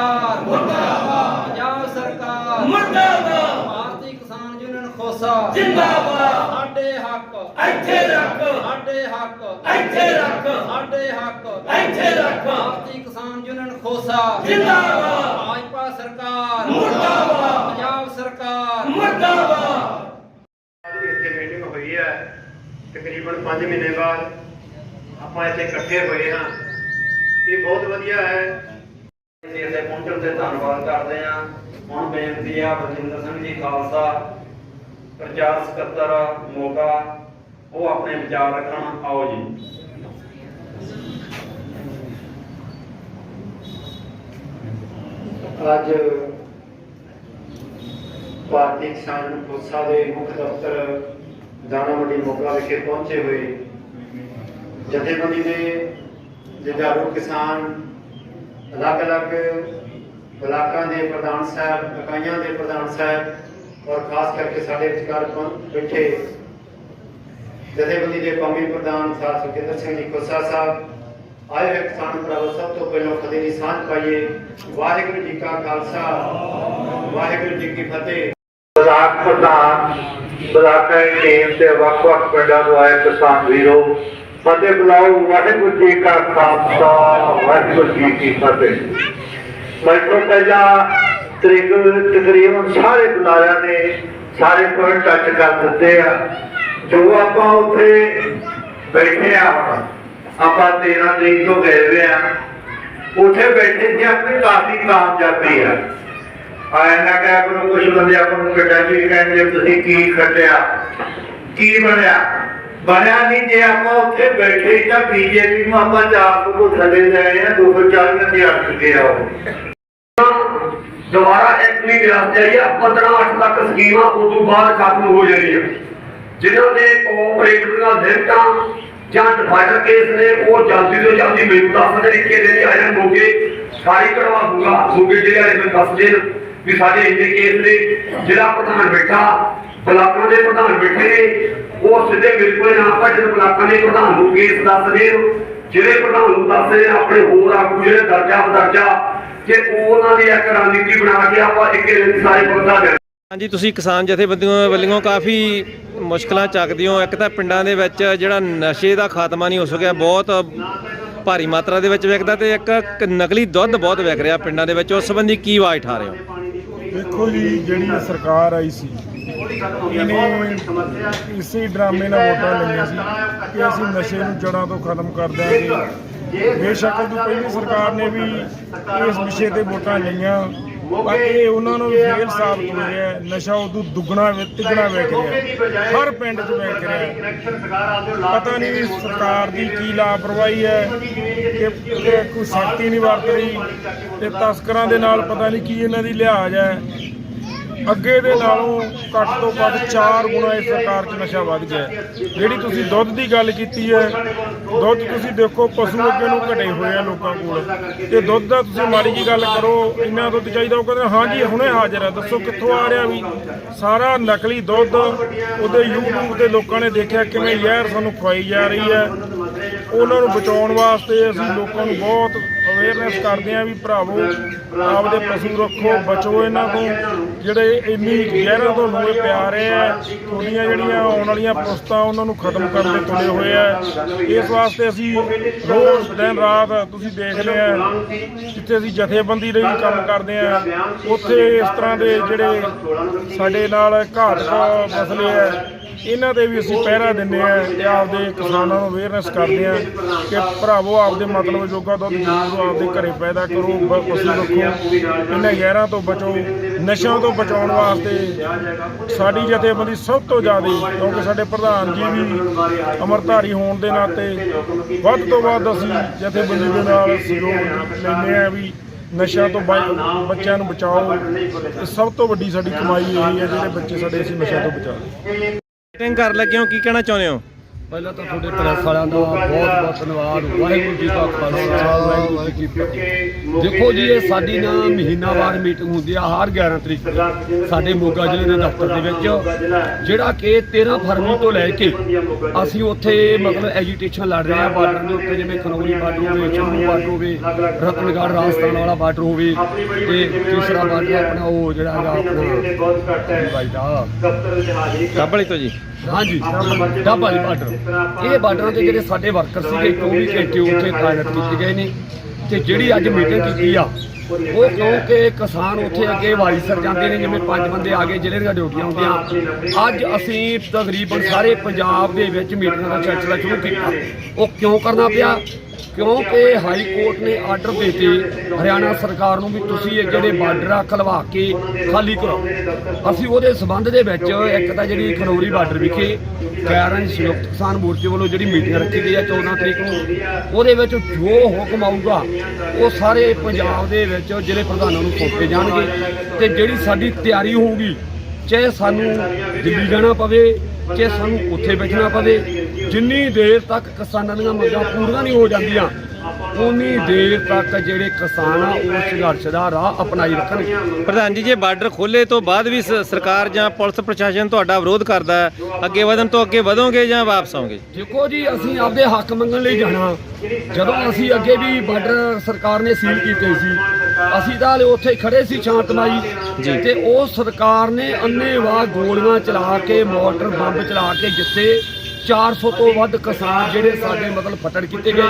ਸਰਕਾਰ ਮੁਰਦਾਬਾਦ ਪੰਜਾਬ ਸਰਕਾਰ ਮੁਰਦਾਬਾਦ ਭਾਰਤੀ ਕਿਸਾਨ ਯੂਨੀਅਨ ਖੋਸਾ ਜਿੰਦਾਬਾਦ ਸਾਡੇ ਹੱਕ ਇੱਥੇ ਰੱਖ ਸਾਡੇ ਹੱਕ ਇੱਥੇ ਰੱਖ ਸਾਡੇ ਹੱਕ ਇੱਥੇ ਰੱਖ ਭਾਰਤੀ ਕਿਸਾਨ ਯੂਨੀਅਨ ਖੋਸਾ ਜਿੰਦਾਬਾਦ ਭਾਜਪਾ ਸਰਕਾਰ ਮੁਰਦਾਬਾਦ ਪੰਜਾਬ ਸਰਕਾਰ ਮੁਰਦਾਬਾਦ ਅੱਜ ਇੱਥੇ ਮੀਟਿੰਗ ਹੋਈ ਹੈ ਤਕਰੀਬਨ 5 ਮਹੀਨੇ ਬਾਅਦ ਆਪਾਂ ਇੱਥੇ ਇਕੱਠੇ ਹੋਏ ਹਾਂ ਇਹ ਬਹੁਤ ਵਧੀਆ ਹੈ ਅਸੀਂ ਇੱਥੇ ਪਹੁੰਚਣ ਤੇ ਧੰਨਵਾਦ ਕਰਦੇ ਹਾਂ। ਹੁਣ ਬੇਨਤੀ ਆ ਬਲਜਿੰਦਰ ਸਿੰਘ ਜੀ, ਖਾਲਸਾ, ਪ੍ਰਚਾਰ ਸਕੱਤਰ ਮੋਗਾ ਉਹ ਆਪਣੇ ਵਿਚਾਰ ਰੱਖਣ। ਆਓ ਜੀ। ਅੱਜ ਭਾਰਤੀ ਕਿਸਾਨ ਕੋਸਾ ਦੇ ਮੁੱਖ ਦਫ਼ਤਰ ਦਾਣਾ ਮੋਗਾ ਵਿਖੇ ਪਹੁੰਚੇ ਹੋਏ ਜਥੇਬੰਦੀ ਦੇ ਜੁਝਾਰੂ ਕਿਸਾਨ ਅਲੱਗ-ਅਲੱਗ ਬਲਾਕਾਂ ਦੇ ਪ੍ਰਧਾਨ ਸਾਹਿਬ, ਇਕਾਈਆਂ ਦੇ ਪ੍ਰਧਾਨ ਸਾਹਿਬ ਔਰ ਖਾਸ ਕਰਕੇ ਸਾਡੇ ਵਿਚਕਾਰ ਪਹੁੰ- ਬੈਠੇ? ਜਥੇਬੰਦੀ ਦੇ ਕੌਮੀ ਪ੍ਰਧਾਨ ਸਾਹਿਬ ਸੁਖਿੰਦਰ ਸਿੰਘ ਜੀ ਕੋਸਾ ਸਾਹਿਬ, ਆਏ ਹੋਏ ਕਿਸਾਨ ਭਰਾਵੋ, ਸਭ ਤੋਂ ਪਹਿਲਾਂ ਫਤਿਹ ਦੀ ਸਾਂਝ ਪਾਈਏ। ਵਾਹਿਗੁਰੂ ਜੀ ਕਾ ਖਾਲਸਾ, ਵਾਹਿਗੁਰੂ ਜੀ ਕੀ ਫਤਿਹ। ਬਲਾਕ ਪ੍ਰਧਾਨ, ਬਲਾਕਾਂ ਦੀ ਟੀਮ ਤੇ ਵੱਖ-ਵੱਖ ਪਿੰਡਾਂ ਤੋਂ ਆਏ ਕਿਸਾਨ ਵੀਰੋ ਫਤਿਹ ਬੁਲਾਓ, ਵਾਹਿਗੁਰੂ ਜੀ ਕਾ ਖਾਲਸਾ, ਵਾਹਿਗੁਰੂ ਜੀ ਕੀ ਫਤਿਹ। ਮੈਂ ਤੋਂ ਪਹਿਲਾਂ ਤਕਰੀਬਨ ਸਾਰੇ ਬੁਲਾਰਿਆਂ ਨੇ ਸਾਰੇ ਪੁਆਇੰਟ ਟੱਚ ਕਰ ਦਿੱਤੇ ਆ। ਜੋ ਆਪਾਂ ਉੱਥੇ ਬੈਠੇ ਆ, ਆਪਾਂ 13 ਤਰੀਕ ਤੋਂ ਗਏ ਹੋਏ ਆ। ਉੱਥੇ ਬੈਠੇ ਸੀ ਆਪਣੀ ਕਾਫੀ ਕਾਮਯਾਬੀ ਆ। ਆਇਆ ਨਾ ਕਿਹਾ ਕਰੋ ਕੁਝ ਬੰਦੇ ਆਪਾਂ ਨੂੰ ਕੱਢਿਆ ਕਹਿੰਦੇ, ਤੁਸੀਂ ਕੀ ਖੱਟਿਆ? ਕੀ ਬਣਿਆ? ਬਣਿਆ ਨਹੀਂ ਜੇ ਆਪਾਂ ਉੱਥੇ ਬੈਠੇ ਸੀ ਤਾਂ ਬੀਜੇਪੀ ਨੂੰ ਆਪਾਂ ਚਾਰ ਤੋਂ ਥੱਲੇ ਲੈ ਆਏ ਆ 240 ਦੇ ਅੱਟ ਚੁੱਕੇ ਆ ਦੁਬਾਰਾ ਇੱਕ ਵੀ ਵਿਆਹ ਚਾਹੀਏ 15 8 ਲੱਖ ਸਕੀਮਾਂ ਉਸ ਤੋਂ ਬਾਅਦ ਖਤਮ ਹੋ ਜਾਣੀਆਂ। ਜਿਨ੍ਹਾਂ ਦੇ ਕੋਆਪਰੇਟਰ ਲਿਮਟਾਂ ਜਾਂ ਡਿਫਾਲਟਰ ਕੇਸ ਨੇ, ਉਹ ਜਲਦੀ ਤੋਂ ਜਲਦੀ ਮੈਨੂੰ ਦੱਸ ਦੇ ਕਿ ਦੇ ਆਇਆ ਮੋਗੇ ਸਾਰੀ ਕਢਵਾ ਦੂੰਗਾ ਮੋਗੇ ਜ਼ਿਲ੍ਹੇ ਵਾਲੇ ਮੈਨੂੰ ਦੱਸ ਦੇਣ ਵੀ ਸਾਡੇ ਇੰਨੇ ਕੇਸ ਨੇ। ਜ਼ਿਲ੍ਹਾ ਪ੍ਰਧਾਨ ਬੈਠਾ, ਬਲਾਕਾਂ ਦੇ ਪ੍ਰਧਾਨ ਬੈਠੇ ਨੇ ਉਹ ਸਿੱਧੇ ਮੇਰੇ ਕੋਲ ਨਾ ਭੱਜਣ ਬਲਾਕਾਂ ਦੇ ਪ੍ਰਧਾਨ ਨੂੰ ਕੇਸ ਦੱਸ ਦੇਣ ਜ਼ਿਲ੍ਹੇ ਪ੍ਰਧਾਨ ਨੂੰ ਦੱਸ ਦੇਣ ਆਪਣੇ ਹੋਰ ਆਗੂ ਜਿਹੜੇ ਦਰਜਾ ਬਦਰਜਾ ਕਿ ਉਹਨਾਂ ਦੀ ਇੱਕ ਰਣਨੀਤੀ ਬਣਾ ਕੇ ਆਪਾਂ ਇੱਕ ਸਾਰੇ ਬੰਦਾ ਦੇ ਹਾਂਜੀ ਤੁਸੀਂ ਕਿਸਾਨ ਜਥੇਬੰਦੀਆਂ ਵੱਲੋਂ ਕਾਫੀ ਮੁਸ਼ਕਲਾਂ ਚੱਕਦੇ ਹੋ। ਇੱਕ ਤਾਂ ਪਿੰਡਾਂ ਦੇ ਵਿੱਚ ਜਿਹੜਾ ਨਸ਼ੇ ਦਾ ਖਾਤਮਾ ਨਹੀਂ ਹੋ ਸਕਿਆ ਬਹੁਤ ਭਾਰੀ ਮਾਤਰਾ ਦੇ ਵਿੱਚ ਵਿਕਦਾ ਤੇ ਇੱਕ ਨਕਲੀ ਦੁੱਧ ਬਹੁਤ ਵਿਕ ਰਿਹਾ ਪਿੰਡਾਂ ਦੇ ਵਿੱਚ। ਉਸ ਸੰਬੰਧੀ ਕੀ ਆਵਾਜ਼ ਠਾ ਰਹੇ ਹੋ? ਦੇਖੋ ਜੀ ਜਿਹੜੀ ਸਰਕਾਰ ਆਈ ਸੀ ਇਹਨੇ ਇਸੇ ਡਰਾਮੇ ਨਾਲ ਵੋਟਾਂ ਲਈਆਂ ਸੀ ਕਿ ਅਸੀਂ ਨਸ਼ੇ ਨੂੰ ਜੜਾਂ ਤੋਂ ਖਤਮ ਕਰ ਦਿਆਂਗੇ। ਬੇਸ਼ੱਕ ਦੀ ਪਹਿਲੀ ਸਰਕਾਰ ਨੇ ਵੀ ਇਸ ਵਿਸ਼ੇ ਤੇ ਵੋਟਾਂ ਲਈਆਂ, ਪਰ ਇਹ ਉਹਨਾਂ ਨੂੰ ਵੀ ਫੇਲ ਸਾਬਤ ਹੋ ਰਿਹਾ ਹੈ। ਨਸ਼ਾ ਉਦੋਂ ਦੁੱਗਣਾ ਤਿੱਗਣਾ ਵਿਕ ਰਿਹਾ। ਹਰ ਪਿੰਡ 'ਚ ਵਿਕ ਰਿਹਾ। ਪਤਾ ਨਹੀਂ ਸਰਕਾਰ ਦੀ ਕੀ ਲਾਪਰਵਾਹੀ ਹੈ, ਕਿ ਕਿ ਕੋਈ ਸਖਤੀ ਨਹੀਂ ਵਰਤ ਰਹੀ ਤੇ ਤਸਕਰਾਂ ਦੇ ਨਾਲ ਪਤਾ ਨਹੀਂ ਕੀ ਇਹਨਾਂ ਦੀ ਲਿਹਾਜ਼ ਹੈ। ਅੱਗੇ ਦੇ ਨਾਲੋਂ ਘੱਟ ਤੋਂ ਘੱਟ 4 ਗੁਣਾ ਇਸ ਸਰਕਾਰ 'ਚ ਨਸ਼ਾ ਵੱਧ ਗਿਆ ਜਿਹੜੀ ਤੁਸੀਂ ਦੁੱਧ ਦੀ ਗੱਲ ਕੀਤੀ ਹੈ, ਦੁੱਧ ਤੁਸੀਂ ਦੇਖੋ ਪਸ਼ੂ ਅੱਗੇ ਨੂੰ ਘਟੇ ਹੋਏ ਆ ਲੋਕਾਂ ਕੋਲ। ਤੇ ਦੁੱਧ ਦਾ ਤੁਸੀਂ ਮਾੜੀ ਜੀ ਗੱਲ ਕਰੋ, ਇੰਨਾ ਦੁੱਧ ਚਾਹੀਦਾ, ਉਹ ਕਹਿੰਦੇ, ਹਾਂ ਜੀ, ਹੁਣੇ ਹਾਜ਼ਰ ਹੈ ਦੱਸੋ ਕਿੱਥੋਂ ਆ ਰਿਹਾ ਵੀ ਸਾਰਾ ਨਕਲੀ ਦੁੱਧ ਉਹਦੇ YouTube ਤੇ ਲੋਕਾਂ ਨੇ ਦੇਖਿਆ, ਕਿਵੇਂ ਜ਼ਹਿਰ ਸਾਨੂੰ ਖਵਾਈ ਜਾ ਰਹੀ ਹੈ। ਉਹਨਾਂ ਨੂੰ ਬਚਾਉਣ ਵਾਸਤੇ ਅਸੀਂ ਲੋਕਾਂ ਨੂੰ ਬਹੁਤ ਅਵੇਅਰਨੈਸ ਕਰਦੇ ਆਂ ਵੀ ਭਰਾਵੋ, ਆਪਦੇ ਪਸ਼ੂ ਰੱਖੋ, ਬਚੋ ਇਹਨਾਂ ਤੋਂ। ਜਿਹੜੇ ਇੰਨੀ ਜ਼ਹਿਰਾਂ ਤੋਂ ਲੋਏ ਪਿਆ ਰਹੇ ਆ ਤੁਹਾਡੀਆਂ ਜਿਹੜੀਆਂ ਆਉਣ ਵਾਲੀਆਂ ਪੁਸਤਾਂ ਉਹਨਾਂ ਨੂੰ ਖਤਮ ਕਰਨ ਦੇ ਤੁਲੇ ਹੋਏ ਆ। ਇਸ ਵਾਸਤੇ ਅਸੀਂ ਰੋਜ਼ ਦਿਨ ਰਾਤ ਤੁਸੀਂ ਦੇਖਦੇ ਆ, ਜਿੱਥੇ ਅਸੀਂ ਜਥੇਬੰਦੀ ਲਈ ਕੰਮ ਕਰਦੇ ਆ, ਉੱਥੇ ਇਸ ਤਰ੍ਹਾਂ ਦੇ ਜਿਹੜੇ ਸਾਡੇ ਨਾਲ ਘਾਤਕ ਮਸਲੇ ਆ, ਇਹਨਾਂ ਤੇ ਵੀ ਅਸੀਂ ਪਹਿਰਾ ਦਿੰਦੇ ਆ ਤੇ ਆਪਦੇ ਕਿਸਾਨਾਂ ਨੂੰ ਅਵੇਅਰਨੈਸ ਕਰਦੇ ਆ ਕਿ ਭਰਾਵੋ, ਆਪਦੇ ਮਤਲਬ ਜੋਗਾ ਦੁੱਧ ਜ਼ਰੂਰ ਆਪਦੇ ਘਰੇ ਪੈਦਾ ਕਰੋ, ਬ- ਰੱਖੋ ਇਹਨਾਂ ਜ਼ਹਿਰਾਂ ਤੋਂ ਬਚੋ, ਨਸ਼ਿਆਂ ਤੋਂ ਬਚਾਉਣ ਵਾਸਤੇ ਸਾਡੀ ਜਥੇਬੰਦੀ ਸਭ ਤੋਂ ਜ਼ਿਆਦਾ, ਕਿਉਂਕਿ ਸਾਡੇ ਪ੍ਰਧਾਨ ਜੀ ਵੀ ਅਮਰਧਾਰੀ ਹੋਣ ਦੇ ਨਾਤੇ ਵੱਧ ਤੋਂ ਵੱਧ ਅਸੀਂ ਜਥੇਬੰਦੀ ਦੇ ਨਾਲ ਸਹਿਯੋਗ ਲੈਂਦੇ ਆ ਵੀ ਨਸ਼ਿਆਂ ਤੋਂ ਬੱਚਿਆਂ ਨੂੰ ਬਚਾਓ। ਸਭ ਤੋਂ ਵੱਡੀ ਸਾਡੀ ਕਮਾਈ ਇਹ ਹੈ, ਜਿਹੜੇ ਬੱਚੇ ਸਾਡੇ ਅਸੀਂ ਨਸ਼ਿਆਂ ਤੋਂ ਬਚਾਓ ਮੀਟਿੰਗ ਕਰ ਲੱਗੇ ਹੋ, ਕੀ ਕਹਿਣਾ ਚਾਹੁੰਦੇ ਹੋ? ਪਹਿਲਾਂ ਤਾਂ ਤੁਹਾਡੇ ਪ੍ਰੈਸ ਵਾਲਿਆਂ ਦਾ ਬਹੁਤ ਬਹੁਤ ਧੰਨਵਾਦ। ਵਾਹਿਗੁਰੂ ਜੀ ਕਾ ਖਾਲਸਾ ਵਾਹਿਗੁਰੂ ਜੀ ਕੀ ਫਤਿਹ। ਦੇਖੋ ਜੀ ਇਹ ਸਾਡੀ ਨਾ ਮਹੀਨਾਵਾਰ ਮੀਟਿੰਗ ਹੁੰਦੀ ਆ ਹਰ 11 ਤਰੀਕ। ਨੂੰ ਸਾਡੇ ਮੋਗਾ ਜ਼ਿਲ੍ਹੇ ਦੇ ਦਫ਼ਤਰ ਦੇ ਵਿੱਚ ਜਿਹੜਾ ਕਿ 13 ਫਰਵਰੀ ਤੋਂ ਲੈ ਕੇ ਅਸੀਂ ਉੱਥੇ ਮਤਲਬ ਐਜੀਟੇਸ਼ਨ ਲੜ ਰਹੇ ਆ ਬਾਰਡਰ ਦੇ ਉੱਤੇ ਜਿਵੇਂ ਖਨੌਰੀ ਬਾਰਡਰ ਹੋਵੇ ਚੰਮੂ ਬਾਰਡਰ ਹੋਵੇ ਰਤਨਗੜ੍ਹ ਰਾਜਸਥਾਨ ਵਾਲਾ ਬਾਰਡਰ ਹੋਵੇ ਤੇ ਤੀਸਰਾ ਬਾਰਡਰ ਆਪਣਾ ਉਹ ਜਿਹੜਾ ਹੈਗਾ ਆਪਣਾ ਬਾਈ ਦਾ। ਕਾਬਲੀ ਤੋਂ ਜੀ। ਹਾਂਜੀ ਡੱਬ ਵਾਲੀ ਬਾਰਡਰ। ਇਹ ਬਾਰਡਰਾਂ ਤੇ ਜਿਹੜੇ ਸਾਡੇ ਵਰਕਰ ਸੀਗੇ 24 ਘੰਟੇ ਉੱਥੇ ਤਾਇਨਾਤ ਕੀਤੇ ਗਏ ਨੇ ਤੇ ਜਿਹੜੀ ਅੱਜ ਮੀਟਿੰਗ ਕੀਤੀ ਆ, ਉਹ ਕਿਉਂਕਿ ਕਿਸਾਨ ਉੱਥੇ ਅੱਗੇ ਵਾਰੀ ਜਾਂਦੇ ਨੇ, ਜਿਵੇਂ ਪੰਜ ਬੰਦੇ ਆ ਗਏ ਜਿਹੜੇ ਦੀਆਂ ਡਿਊਟੀਆਂ ਹੁੰਦੀਆਂ। ਅੱਜ ਅਸੀਂ ਤਕਰੀਬਨ ਸਾਰੇ ਪੰਜਾਬ ਦੇ ਵਿੱਚ ਮੀਟਿੰਗਾਂ ਦਾ ਸਿਲਸਿਲਾ ਸ਼ੁਰੂ ਕੀਤਾ। ਉਹ ਕਿਉਂ ਕਰਨਾ ਪਿਆ? ਕਿਉਂਕਿ ਹਾਈ ਕੋਰਟ ਨੇ ਆਰਡਰ ਦਿੱਤੇ, ਹਰਿਆਣਾ ਸਰਕਾਰ ਨੂੰ ਵੀ ਤੁਸੀਂ ਇਹ ਜਿਹੜੇ ਬਾਰਡਰ ਆ ਖਲਵਾ ਕੇ ਖਾਲੀ ਕਰੋ। ਅਸੀਂ ਉਹਦੇ ਸਬੰਧ ਦੇ ਵਿੱਚ ਇੱਕ ਤਾਂ ਜਿਹੜੀ ਖਨੌਰੀ ਬਾਰਡਰ ਵਿਖੇ ਗੈਰਾਂ ਸੰਯੁਕਤ ਕਿਸਾਨ ਮੋਰਚੇ ਵੱਲੋਂ ਜਿਹੜੀ ਮੀਟਿੰਗ ਰੱਖੀ ਗਈ ਆ 14 ਤਰੀਕ ਨੂੰ, ਉਹਦੇ ਵਿੱਚ ਜੋ ਹੁਕਮ ਆਊਗਾ, ਉਹ ਸਾਰੇ ਪੰਜਾਬ ਦੇ ਵਿੱਚ ਜ਼ਿਲ੍ਹੇ ਪ੍ਰਧਾਨਾਂ ਨੂੰ ਸੌਂਪੇ ਜਾਣਗੇ ਤੇ ਜਿਹੜੀ ਸਾਡੀ ਤਿਆਰੀ ਹੋਊਗੀ, ਚਾਹੇ ਸਾਨੂੰ ਦਿੱਲੀ ਜਾਣਾ ਪਵੇ, ਚਾਹੇ ਸਾਨੂੰ ਉੱਥੇ ਬੈਠਣਾ ਪਵੇ ਜਿੰਨੀ ਦੇਰ ਤੱਕ ਕਿਸਾਨਾਂ ਦੀਆਂ ਮੰਗਾਂ ਪੂਰੀਆਂ ਨਹੀਂ ਹੋ ਜਾਂਦੀਆਂ ਉਨੀ ਦੇਰ ਤੱਕ ਜਿਹੜੇ ਕਿਸਾਨ ਆ ਉਹ ਸੰਘਰਸ਼ ਦਾ ਰਾਹ ਅਪਣਾਈ ਰੱਖਣਗੇ। ਪ੍ਰਧਾਨ ਜੀ ਜੇ ਬਾਰਡਰ ਖੋਲੇ ਤੋਂ ਬਾਅਦ ਵੀ ਸ- ਸਰਕਾਰ ਜਾਂ ਪੁਲਿਸ ਪ੍ਰਸ਼ਾਸਨ ਤੁਹਾਡਾ ਵਿਰੋਧ ਕਰਦਾ ਹੈ ਅੱਗੇ ਵਧਣ ਤੋਂ ਅੱਗੇ ਵਧੋਗੇ ਜਾਂ ਵਾਪਸ ਆਓਗੇ? ਦੇਖੋ ਜੀ ਅਸੀਂ ਆਪਦੇ ਹੱਕ ਮੰਗਣ ਲਈ ਜਾਣਾ। ਜਦੋਂ ਅਸੀਂ ਅੱਗੇ ਵੀ ਬਾਰਡਰ ਸਰਕਾਰ ਨੇ ਸੀਲ ਕੀਤੇ ਸੀ ਅਸੀਂ ਤਾਂ ਹਲੇ ਉੱਥੇ ਖੜੇ ਸੀ ਸ਼ਾਂਤਮਈ ਤੇ ਉਹ ਸਰਕਾਰ ਨੇ ਅੰਨੇਵਾਹ ਗੋਲੀਆਂ ਚਲਾ ਕੇ ਮੋਟਰ ਬੰਬ ਚਲਾ ਕੇ ਜਿੱਥੇ 400 ਤੋਂ ਵੱਧ ਕਿਸਾਨ ਜਿਹੜੇ ਸਾਡੇ ਮਤਲਬ ਫਟੜ ਕੀਤੇ ਗਏ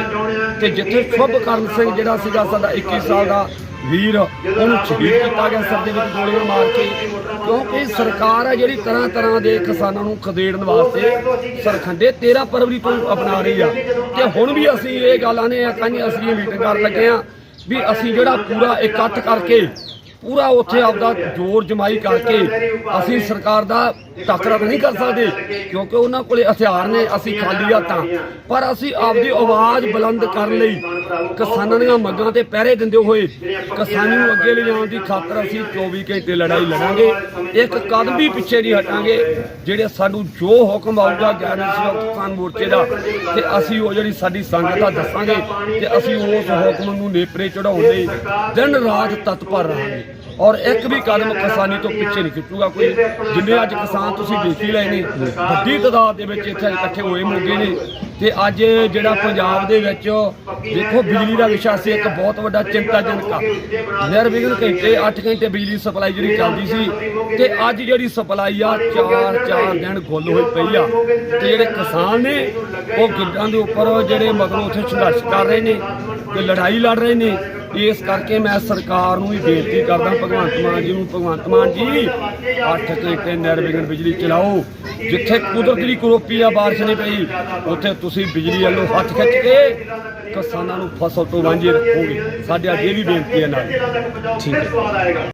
ਤੇ ਜਿੱਥੇ ਸ਼ੁਭਕਰਨ ਸਿੰਘ ਜਿਹੜਾ ਸੀਗਾ ਸਾਡਾ 21 ਸਾਲ ਦਾ ਵੀਰ, ਉਹਨੂੰ ਸ਼ਹੀਦ ਕੀਤਾ ਗਿਆ ਸਰ ਦੇ ਵਿੱਚ ਗੋਲੀਆਂ ਮਾਰ ਕੇ। ਕਿਉਂਕਿ ਸਰਕਾਰ ਆ ਜਿਹੜੀ ਤਰ੍ਹਾਂ ਤਰ੍ਹਾਂ ਦੇ ਕਿਸਾਨਾਂ ਨੂੰ ਖਦੇੜਨ ਵਾਸਤੇ ਸਰਖੰਡੇ 13 ਫਰਵਰੀ ਤੋਂ ਅਪਣਾ ਰਹੀ ਆ। ਤੇ ਹੁਣ ਵੀ ਅਸੀਂ ਇਹ ਗੱਲ ਗੱਲਾਂ ਨੇ ਕਹਿੰਦੇ ਅਸੀਂ ਇਹ ਮੀਟਿੰਗ ਕਰਨ ਲੱਗੇ ਆ ਵੀ ਅਸੀਂ ਜਿਹੜਾ ਪੂਰਾ ਇਕੱਠ ਕਰਕੇ ਪੂਰਾ ਉੱਥੇ ਆਪਦਾ ਜ਼ੋਰ ਜਮਾਈ ਕਰਕੇ ਅਸੀਂ ਸਰਕਾਰ ਦਾ ਟੱਕਰਾ ਤਾਂ ਨਹੀਂ ਕਰ ਸਕਦੇ, ਕਿਉਂਕਿ ਉਹਨਾਂ ਕੋਲੇ ਹਥਿਆਰ ਨੇ, ਅਸੀਂ ਖਾਲੀ ਹੱਥਾਂ। ਪਰ ਅਸੀਂ ਆਪਦੀ ਆਵਾਜ਼ ਬੁਲੰਦ ਕਰਨ ਲਈ ਕਿਸਾਨਾਂ ਦੀਆਂ ਮੰਗਾਂ ਤੇ ਪਹਿਰੇ ਦਿੰਦੇ ਹੋਏ ਕਿਸਾਨੀ ਨੂੰ ਅੱਗੇ ਲਿਜਾਣ ਦੀ ਖਾਤਰ ਅਸੀਂ 24 ਘੰਟੇ ਲੜਾਈ ਲੜਾਂਗੇ। ਇੱਕ ਕਦਮ ਵੀ ਪਿੱਛੇ ਨਹੀਂ ਹਟਾਂਗੇ, ਜਿਹੜੇ ਸਾਨੂੰ ਜੋ ਹੁਕਮ ਆਊਗਾ, ਗਿਆਨੀ ਸਿੰਘ ਕਿਸਾਨ ਮੋਰਚੇ ਦਾ, ਤੇ ਅਸੀਂ ਉਹ ਜਿਹੜੀ ਸਾਡੀ ਸੰਗਤ ਆ ਦੱਸਾਂਗੇ ਤੇ ਅਸੀਂ ਉਸ ਹੁਕਮ ਨੂੰ ਨੇਪਰੇ ਚੜਾਉਣ ਲਈ ਦਿਨ ਰਾਤ ਤਤਪਰ ਰਹਾਂਗੇ। ਔਰ ਇੱਕ ਵੀ ਕਦਮ ਕਿਸਾਨੀ ਤੋਂ ਪਿੱਛੇ ਨਹੀਂ ਖਿੱਚੂਗਾ ਕੋਈ। ਜਿੰਨੇ ਅੱਜ ਕਿਸਾਨ ਤੁਸੀਂ ਦੇਖ ਹੀ ਲਏ ਨੇ, ਵੱਡੀ ਤਾਦਾਦ ਦੇ ਵਿੱਚ ਇੱਥੇ ਇਕੱਠੇ ਹੋਏ ਮੋਗੇ ਨੇ। ਤੇ ਅੱਜ ਜਿਹੜਾ ਪੰਜਾਬ ਦੇ ਵਿੱਚ ਦੇਖੋ ਬਿਜਲੀ ਦਾ ਵਿਸ਼ਾ ਸੀ, ਇੱਕ ਬਹੁਤ ਵੱਡਾ ਚਿੰਤਾਜਨਕ ਆ। ਨਿਰਵਿਘਨ ਘੰਟੇ 8 ਘੰਟੇ ਬਿਜਲੀ ਸਪਲਾਈ ਜਿਹੜੀ ਚੱਲਦੀ ਸੀ, ਤੇ ਅੱਜ ਜਿਹੜੀ ਸਪਲਾਈ ਆ 4-4 ਦਿਨ ਗੁੱਲ ਹੋਈ ਪਈ ਆ। ਤੇ ਜਿਹੜੇ ਕਿਸਾਨ ਨੇ, ਉਹ ਗਿੱਡਾਂ ਦੇ ਉੱਪਰ ਜਿਹੜੇ ਮਗਰੋਂ ਉੱਥੇ ਸੰਘਰਸ਼ ਕਰ ਰਹੇ ਨੇ, ਤੇ ਲੜਾਈ ਲੜ ਰਹੇ ਨੇ। ਇਸ ਕਰਕੇ ਮੈਂ ਸਰਕਾਰ ਨੂੰ ਵੀ ਬੇਨਤੀ ਕਰਦਾ, ਭਗਵੰਤ ਮਾਨ ਜੀ ਨੂੰ, ਭਗਵੰਤ ਮਾਨ ਜੀ 8 ਘੰਟੇ ਨਿਰਵਿਘਨ ਬਿਜਲੀ ਚਲਾਓ, ਜਿੱਥੇ ਕੁਦਰਤ ਦੀ ਕਰੋਪੀ ਆ, ਬਾਰਿਸ਼ ਨਹੀਂ ਪਈ, ਉੱਥੇ ਤੁਸੀਂ ਬਿਜਲੀ ਵੱਲੋਂ ਹੱਥ ਖਿੱਚ ਕੇ ਕਿਸਾਨਾਂ ਨੂੰ ਫਸਲ ਤੋਂ ਵਾਂਝੇ ਰੱਖੋਗੇ। ਸਾਡੇ ਇਹ ਵੀ ਬੇਨਤੀ ਹੈ ਨਾਲ। ਠੀਕ ਹੈ।